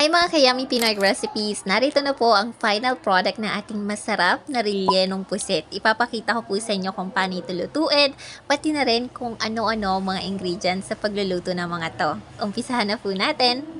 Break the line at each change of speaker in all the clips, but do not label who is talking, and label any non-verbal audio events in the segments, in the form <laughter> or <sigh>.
Ay mga kayami Pinoy recipes, narito na po ang final product ng ating masarap na rellenong pusit. Ipapakita ko po sa inyo kung paano ito lutuin, pati na rin kung ano-ano mga ingredients sa pagluluto ng mga to. Umpisahan na po natin.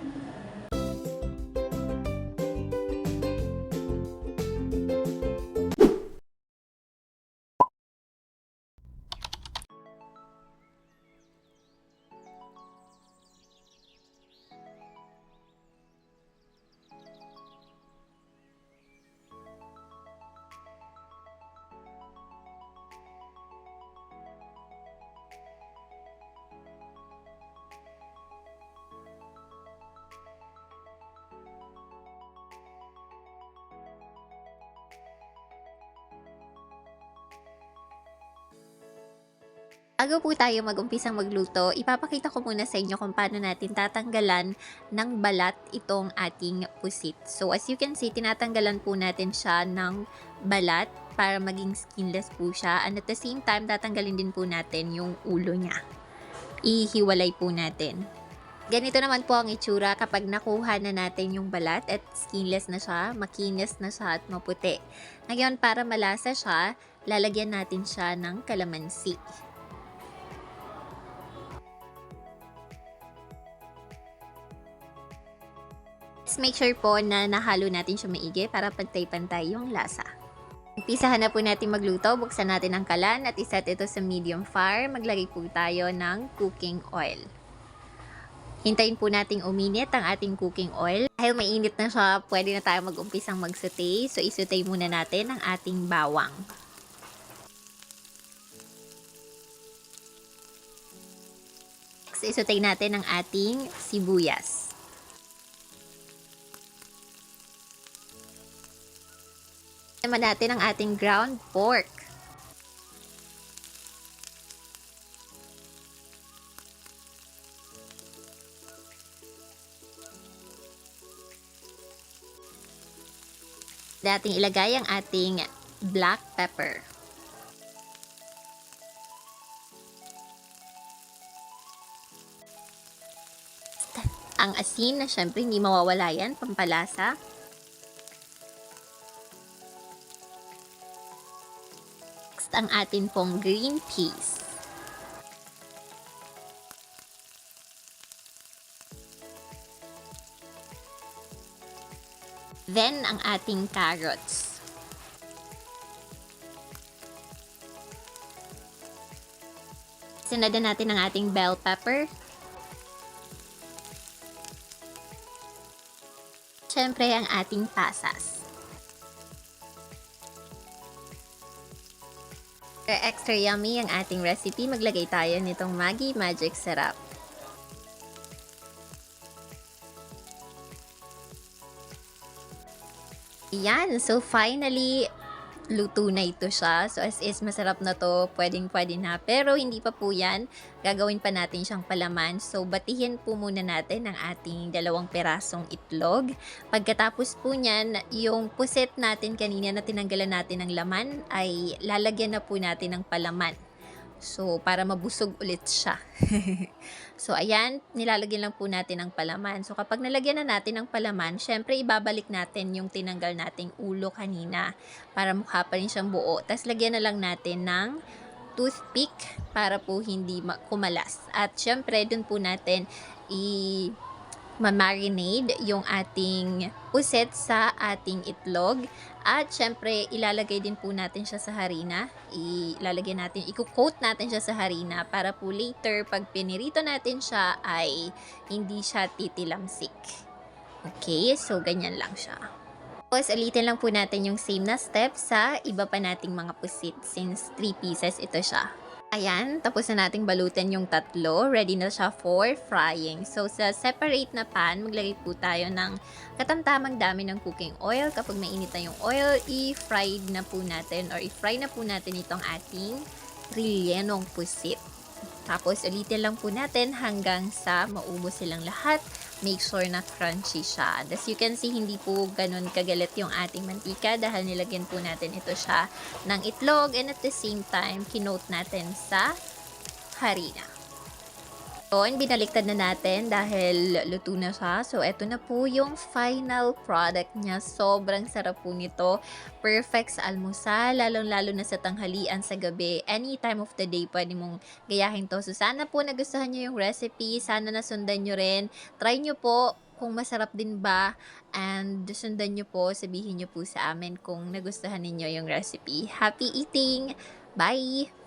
Bago po tayo mag-umpisang magluto, ipapakita ko muna sa inyo kung paano natin tatanggalan ng balat itong ating pusit. So as you can see, tinatanggalan po natin siya ng balat para maging skinless po siya. And at the same time, tatanggalin din po natin yung ulo niya. Ihiwalay po natin. Ganito naman po ang itsura kapag nakuha na natin yung balat at skinless na siya, makinis na siya at maputi. Ngayon, para malasa siya, lalagyan natin siya ng kalamansi. Let's make sure po na nahalo natin siya maigi para pantay-pantay yung lasa. Umpisahan na po natin magluto. Buksan natin ang kalan at iset ito sa medium fire. Maglagay po tayo ng cooking oil. Hintayin po nating uminit ang ating cooking oil. Dahil mainit na siya, pwede na tayo mag-umpisang mag-saute. So, isutay muna natin ang ating bawang. Next, isutay natin ang ating sibuyas. Naman natin ang ating ground pork. Dating ilagay ang ating black pepper. Ang asin na syempre hindi mawawala yan, pampalasa. Next, ang atin pong green peas. Then, ang ating carrots. Sinada natin ang ating bell pepper. Siyempre, ang ating pasas. Para extra yummy ang ating recipe, maglagay tayo nitong Maggi Magic Syrup. Yan, so finally, luto na ito siya. So as is, masarap na to, pwedeng pwede na. Pero hindi pa po yan, gagawin pa natin siyang palaman. So batihin po muna natin ang ating dalawang perasong itlog. Pagkatapos po niyan, yung puset natin kanina na tinanggalan natin ng laman, ay lalagyan na po natin ng palaman. So, para mabusog ulit siya. <laughs> so, ayan, nilalagyan lang po natin ng palaman. So, kapag nalagyan na natin ng palaman, syempre ibabalik natin yung tinanggal nating ulo kanina para mukha pa rin siyang buo. Tapos, lagyan na lang natin ng toothpick para po hindi ma- kumalas. At syempre, dun po natin i ma-marinade yung ating puset sa ating itlog. At syempre, ilalagay din po natin siya sa harina. Ilalagay natin, i-coat natin siya sa harina para po later, pag pinirito natin siya, ay hindi siya titilamsik. Okay, so ganyan lang siya. Tapos, ulitin lang po natin yung same na step sa iba pa nating mga pusit since 3 pieces ito siya. Ayan, tapos na nating balutin yung tatlo. Ready na siya for frying. So, sa separate na pan, maglagay po tayo ng katamtamang dami ng cooking oil. Kapag mainit na yung oil, i-fry na po natin or i-fry na po natin itong ating rellenong pusit. Tapos, ulitin lang po natin hanggang sa maubos silang lahat. Make sure na crunchy siya. As you can see, hindi po ganun kagalit yung ating mantika dahil nilagyan po natin ito siya ng itlog and at the same time, kinote natin sa harina. Yun, binaliktad na natin dahil luto na siya. So, eto na po yung final product niya. Sobrang sarap po nito. Perfect sa almusal, lalong-lalo na sa tanghalian sa gabi. Any time of the day, pwede mong gayahin to. So, sana po nagustuhan nyo yung recipe. Sana nasundan nyo rin. Try nyo po kung masarap din ba. And sundan nyo po, sabihin nyo po sa amin kung nagustuhan ninyo yung recipe. Happy eating! Bye!